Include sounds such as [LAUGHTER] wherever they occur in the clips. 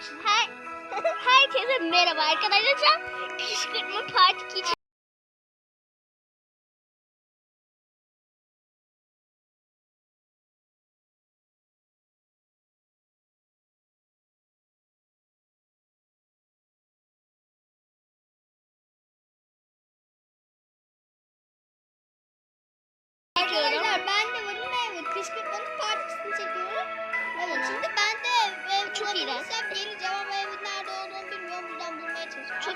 Her, [LAUGHS] herkese merhaba arkadaşlar. Kışkırtma Part 2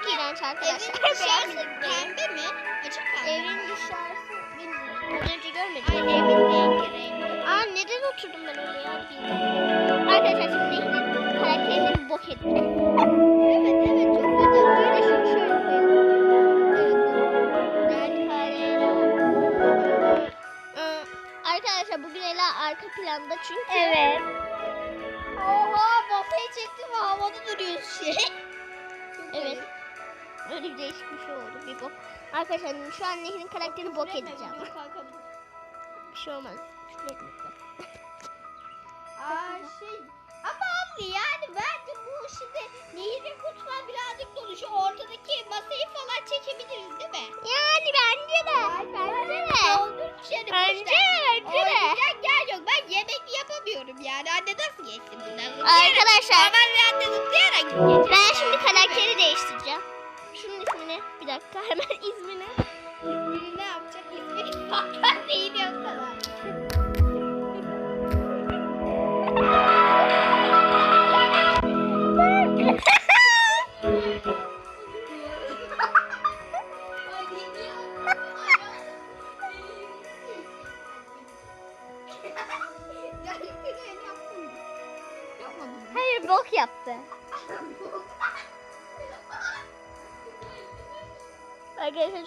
çok iğrenç arkadaşlar. Evin dışarısı pembe mi? Açık pembe. Evin dışarısı bilmiyorum. Az önce görmedim. Ay evin rengi rengi. Aa neden oturdum ben öyle ya? Bilmiyorum. Arkadaşlar şimdi Nehir'in karakterini bok ettim. Evet evet çok güzel. De şunu şöyle koyalım. Arkadaşlar bugün Ela arka planda çünkü. Evet. Oha masayı çektim ve havada duruyor şey. [LAUGHS] Evet. Öyle bir değişik bir şey oldu. Bir bok. Arkadaşlar şu an Nehir'in karakterini bok edeceğim. Bir şey olmaz. Aa şey ama abla yani bence bu şimdi nehirin mutfağı birazcık dolu. Şu ortadaki masayı falan çekebiliriz değil mi? Yani bence de. Bence de. Doldurmuş yani. Bence boşver. bence de. Oynayacak yer yok. Ben yemek yapamıyorum yani. Anne nasıl geçsin bundan? Arkadaşlar Ben anne zıplayarak geçeceğim. ben şimdi karakteri değiştireceğim. Dakika hemen [LAUGHS] ismini.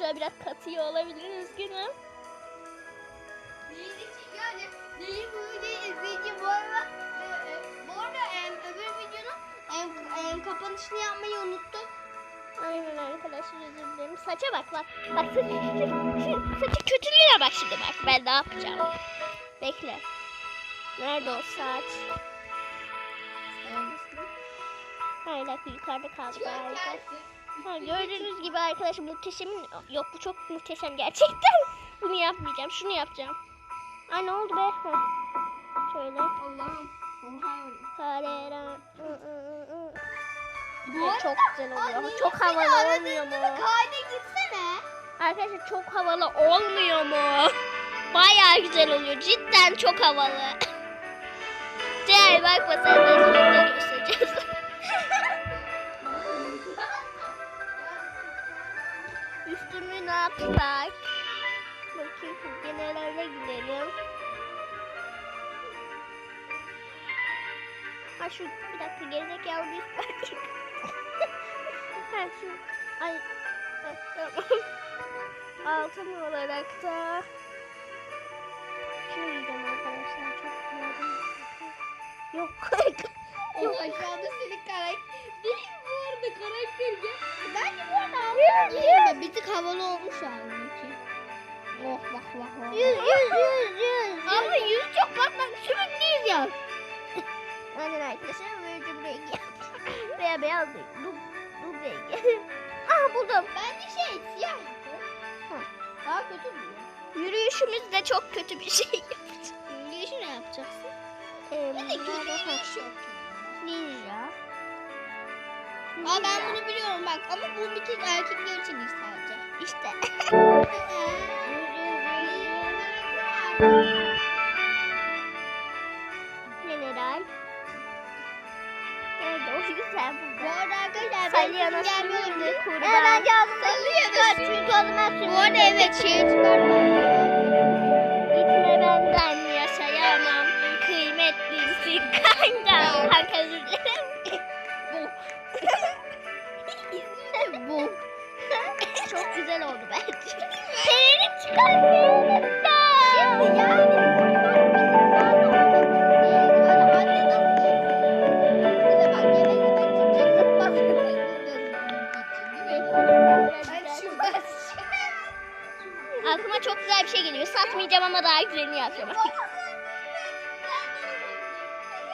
Şöyle biraz katıyor olabilir üzgünüm. kapanışını yapmayı unuttum. Aynen arkadaşlar özür dilerim. Saça bak bak. Bak saçı, saçı, saçı kötülüğüne bak şimdi bak. Ben ne yapacağım? Bekle. Nerede o saç? Hayır dakika yukarıda kaldı galiba. Ha, gördüğünüz gibi arkadaşlar muhteşem yok bu çok muhteşem gerçekten. [LAUGHS] Bunu yapmayacağım. Şunu yapacağım. Aa ne oldu be? Ha. Şöyle. Allah'ım. Karera. Bu çok güzel oluyor. Anne, çok havalı olmuyor mu? Kayda gitsene. Arkadaşlar çok havalı olmuyor mu? [LAUGHS] Bayağı güzel oluyor. Cidden çok havalı. [LAUGHS] Diğer bakma sen de ne yapsak? Bakayım genellerine gidelim. Ha şu bir dakika gerizekalı bir var. [LAUGHS] ha şu ay tamam. [LAUGHS] Altın olarak da şunu giyeceğim arkadaşlar çok beğendim. Yok. [LAUGHS] Yok. aşağıda senin karakter. Arada karakter ya. Bence bu arada altın giyme. Bir tık havalı olmuş halbuki. Oh bak bak bak. yüz yüz yüz yüz. Ama yüz çok bak bak sümüklüyüz ya. [LAUGHS] Aynen arkadaşlar böylece bu rengi yaptım. Veya beyaz renk. Bu, bu rengi. [LAUGHS] ah buldum. Bence şey siyah. Ha. Daha kötü duruyor. Yürüyüşümüzde çok kötü bir şey [LAUGHS] yapacağız. Yürüyüşü ne yapacaksın? Ee, Bir de kötü yürüyüş yok. Ninja. Aa ben bunu biliyorum bak ama bu bir tek erkekler için sadece. İşte. [LAUGHS] General. Nerede o güzel Bu burada. arada arkadaşlar Salyana sürüldü, kurbağa. Evet bence Salyana çıkar çünkü o zaman sürüldü. Bu arada evet şeye çıkartma. Gitme benden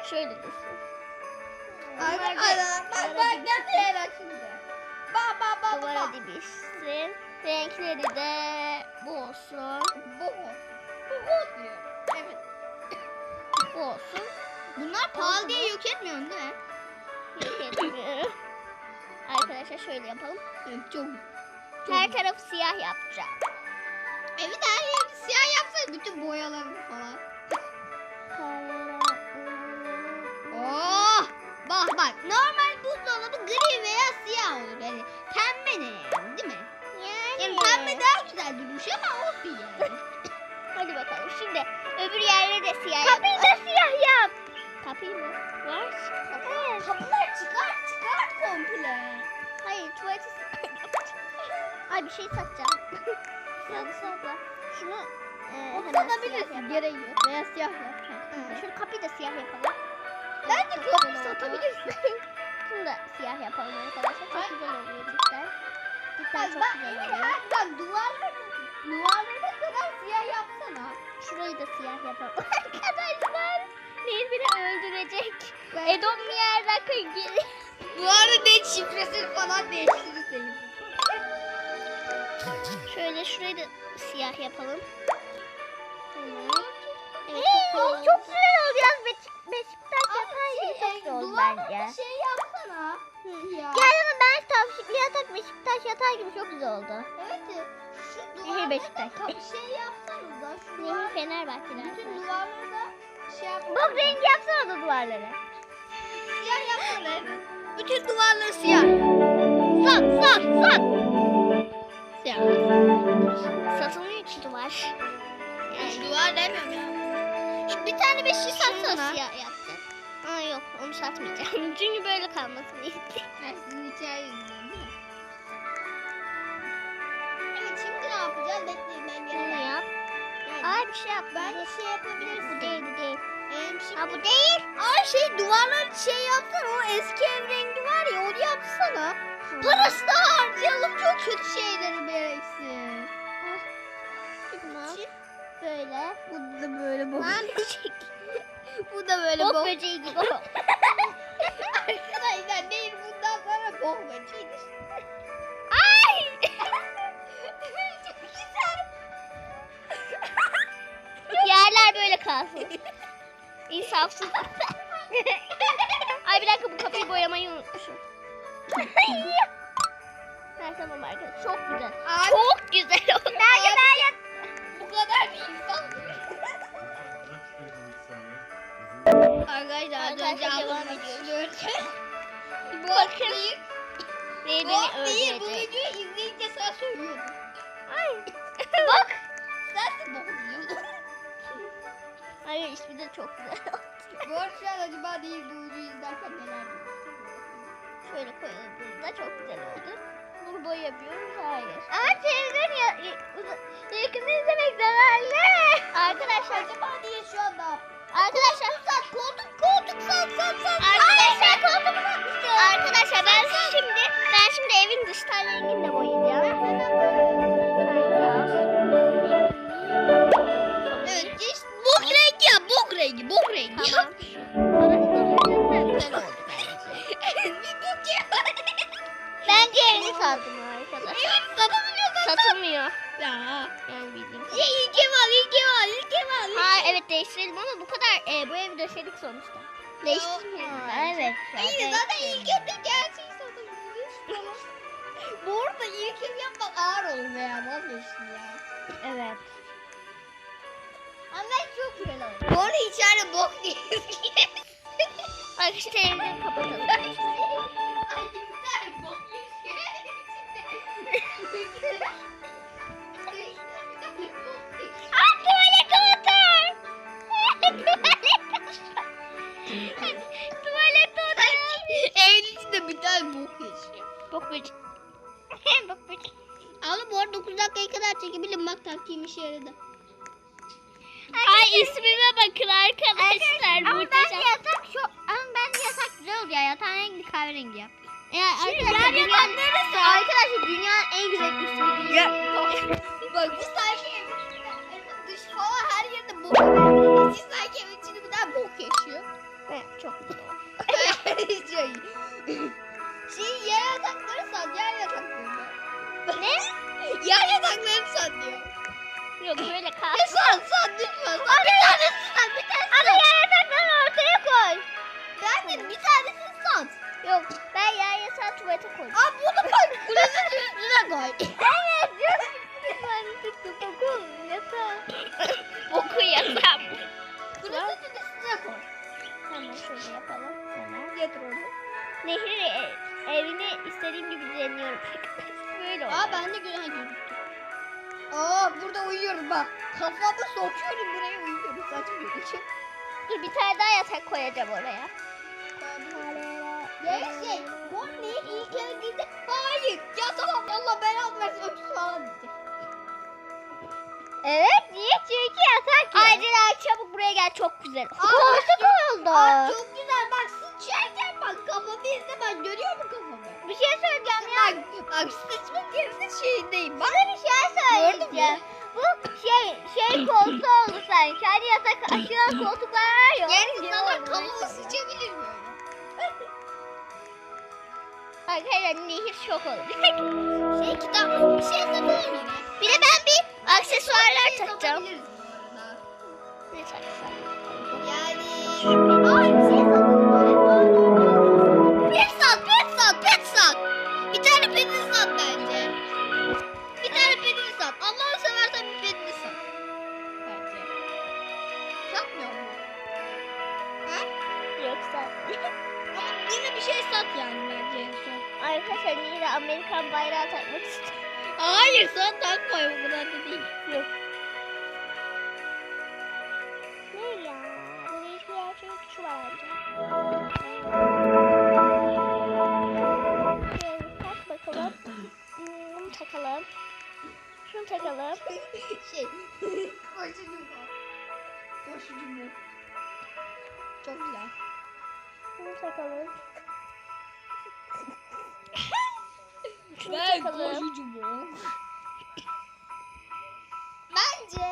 Şöyle dursun. Ay Bunlar bak bak nasıl yer açıldı. Bak bak bak Duvara dibişsin. Renkleri de bu olsun. Bu mu? Bu diyor. Evet. Bu olsun. Bunlar pahalı diye yok etmiyorsun değil mi? Yok etmiyorum. Arkadaşlar şöyle yapalım. Evet çok. Her tarafı siyah yapacağım. Evi de her yeri siyah yapsaydı bütün boyalarını falan. Oh! Bak bak normal buzdolabı gri veya siyah olur. Yani pembe ne yani değil mi? Yani pembe daha güzel durmuş ama olsun yani. [LAUGHS] Hadi bakalım. Şimdi öbür yerleri de siyah yap. Kapıyı da siyah yap. Kapıyı mı? Var. Evet. Kapılar çıkart çıkart komple. Hayır tuvaleti [LAUGHS] Ay bir şey satacağım. [LAUGHS] Siyah satla. Şunu e, hemen siyah Satabilirsin yap. gereği yok. Veya siyah yap. Şöyle kapıyı da siyah yapalım. Bence oldu. satabilirsin. [LAUGHS] Şunu da siyah yapalım arkadaşlar. Çok güzel oluyor cidden. Cidden Bak çok bak güzel oluyor. hadi bak duvarları duvarlarına kadar siyah yapsana. Şurayı da siyah yapalım. [LAUGHS] Arkadaşlar Nehir beni öldürecek. Ben- Edom bir yerden gel. Bu arada net şifresini falan değiştirirsin. Şöyle şurayı da siyah yapalım. Evet, Ee, çok, güzel çok güzel olacağız. Beşik, Beşiktaş çok e, oldu duvarlara bence. şey yapsana. Siyah. Gel ama ben tavşikli yatak Beşiktaş yatağı gibi çok güzel oldu. Evet. Şu duvarlara Beşiktaş. da kapı şey yapsanız da şu Nehir duvar, Fenerbahçeli bütün duvarlara da şey yap. Bak rengi yapsana da duvarları. Siyah yapsana. evet. Bütün duvarları siyah. Sat sat sat. Siyah. Satılmıyor ki duvar. Şu duvar demiyorum ya. Bir tane beşi Şunu da satsana. siyah yapacağım. Aa yok onu satmayacağım. [LAUGHS] Çünkü böyle kalmasını istiyorum. Ha, sizin hikaye yüzünden değil mi? Evet şimdi ne yapacağız? Bekleyin ben Bunu geleceğim. yap. Evet. Aa bir şey yap. Bence şey yapabiliriz. Bu değil bu değil. Ee, şimdi... Ha bu değil. Ay şey duvarlar şey yapsana o eski ev rengi var ya onu yapsana. Parası da harcayalım çok kötü şeyleri gereksiz. Tamam. Böyle. Bu da böyle bok. Lan böcek. Bu da böyle Bok bok. böceği gibi. [LAUGHS] Arkadaşlar değil bundan sonra bok böceği. Ay. çok güzel. [LAUGHS] Yerler böyle kalsın. İnsafsız. Ay bir dakika bu kapıyı boyamayı unutmuşum. [LAUGHS] ha, tamam arkadaşlar. Çok güzel. Abi, Çok güzel oldu. Abi, Bu kadar bir insan. Arkadaşlar az önce devam ediyoruz. düşünüyoruz. [LAUGHS] Bakın. Bu beni bu videoyu izleyince sana söylüyordum. Ay. [LAUGHS] Bak. Sen de bok diyordun. Hayır [LAUGHS] ismi de çok güzel. Bu arada an acaba değil bu videoyu izlerken neler diyorsun? Şöyle koyduğumuzda çok güzel oldu. Bunu boyayabiliyoruz. Hayır. Ama televizyon ya, yakında izlemek zararlı. Arkadaşlar Acaba diye şu anda. Arkadaşlar sat koltuk koltuk sat sat sat. Arkadaşlar koltuğumu. Arkadaşlar ben şimdi ben şimdi evin dıştan rengini de boyayacağım. Döşedik sonuçta. Değiştirmeyelim. Ha, Evet. Hayır zaten ilk evde gerçeği satabiliriz. Bu arada ilk ev yapmak ağır olur veya vazgeçsin ya. Evet. Ama çok güzel olur. Bu arada içeride bok değil. [LAUGHS] Arkadaşlar televizyonu kapatalım. Ay güzel bok Aa [LAUGHS] böcek. Bok böcek. Ama bu arada 9 dakikaya kadar çekebilirim. Bak taktiğim işe yaradı. Ay ismime bakın arkadaşlar. Ama bence yatak şu ama bence yatak güzel oldu ya. Yatağın rengi kahverengi yap. Ya arkadaşlar yer dünya, yatak neresi? arkadaşlar dünyanın en güzel ismi. [LAUGHS] Bak bu Evet. Ben tuttum okul yatağı. Oku yatağı. Klozetin üstüne koy. Tamam şöyle yapalım. Hemen. Getir. Nehir evini istediğim gibi düzenliyorum. Aa ben de güzel gözüktü. Aa burada uyuyorum bak. Kafamı sokuyorum buraya uyuyorum. Saçım yok. Dur bir tane daha yatak koyacağım oraya. Neyse bu ne ilk evliydi. Hayır ya tamam Allah belanı versin öpüsü falan. Evet niye? Çünkü yatak yok. Acil çabuk buraya gel çok güzel. Koltuk oldu. Aa, çok güzel bak sıçarken bak kafamı izle bak görüyor musun kafamı? Bir şey söyleyeceğim ya. Bak bak sıçma yerinin şeyindeyim bak. Sana bir şey söyleyeceğim. Bu şey şey koltuğu oldu sanki. Hani yatak aşılan koltuklar var ya. Oldu. kafamı sıçabilir Arkadaşlar Nehir şok oldu. Şey kitap bir şey satalım yine. bir de ben bir aksesuarlar Şey takacağım. Ne taksam? Yani Ay bir şey satalım. Pet sat, pet sat, pet sat. Bir tane petini sat bence. Bir tane petini sat. Allah'ını seversen bir petini sat. Bence. Satmıyor mu? Ha? Yine bir şey sat yani bence en son. arkadaşlar Nehir'e Amerikan bayrağı takmak istiyorum. Hayır sen takma bu kadar da değil. Yok. Ne ya? Böyle hiçbir yer yok. Şu var tak bakalım. Bunu takalım. Şunu takalım. [LAUGHS] şey. Koşucu mu? Koşucu mu? Çok güzel. Şunu takalım. Şunu Ben takalım. koşucu mu? Bence.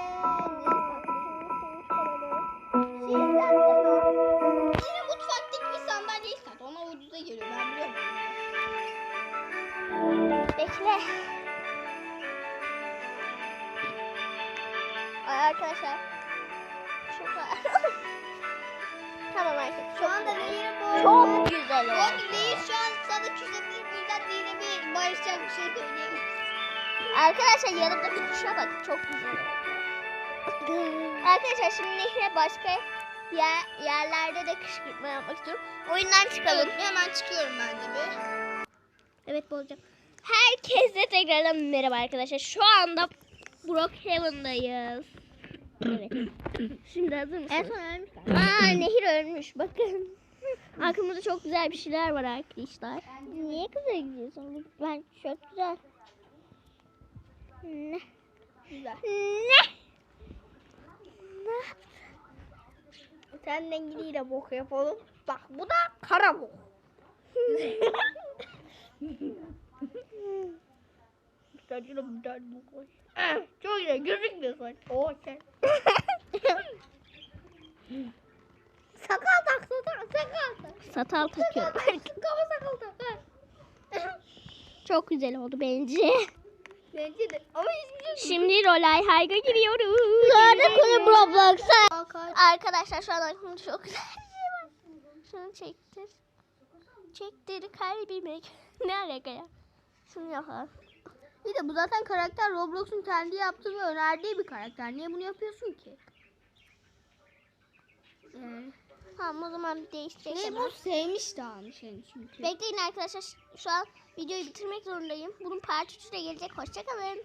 Yine mutfaktaki bir sandalyeyi sat. Ona ucuza geliyor. Ben biliyorum. Bekle. Ay arkadaşlar. Çok ağır. [LAUGHS] tamam arkadaşlar. Şu anda Nehir'e bu Çok güzel O oldu. Nehir şu an sana küsebilir. Bu yüzden Nehir'e bir barışacak bir şey söyleyeyim. Arkadaşlar yanımdaki kuşa bak çok güzel. Arkadaşlar şimdi Nehir'e başka yer, yerlerde de kışkırtma yapmak istiyorum. Oyundan çıkalım. Hemen çıkıyorum ben de bir. Evet bolcam. Herkese tekrardan merhaba arkadaşlar. Şu anda Brookhaven'dayız. Evet. Şimdi hazır mısınız? ölmüş Aa Nehir ölmüş bakın. Arkamızda çok güzel bir şeyler var arkadaşlar. Niye kıza gidiyorsun? Ben çok güzel. Ne? Güzel. Ne? Ne? Sen dengeliyle bok yapalım. Bak bu da kara bok. Saçına bir tane bok koy. Eh, Çok güzel gözükmüyor saç. Oo sen. sakal tak sakal sakal tak. Satal takıyorum. Kafa sakal tak. ha. Çok güzel oldu bence. Bence de. Ama şey Şimdi Rolay Hayga giriyoruz. Nerede kulüp Roblox'a? Arkadaşlar. Şu an aklımda çok güzel şey var. Şunu çektir. Çektir kalbime. [LAUGHS] ne alaka ya? Şunu yapalım. Bir de bu zaten karakter Roblox'un kendi yaptığı ve önerdiği bir karakter. Niye bunu yapıyorsun ki? Yani. Tamam o zaman değişecek Ne bu sevmiş de almış yani çünkü. Bekleyin arkadaşlar. Şu an videoyu bitirmek zorundayım. Bunun part 3'ü de gelecek. Hoşçakalın.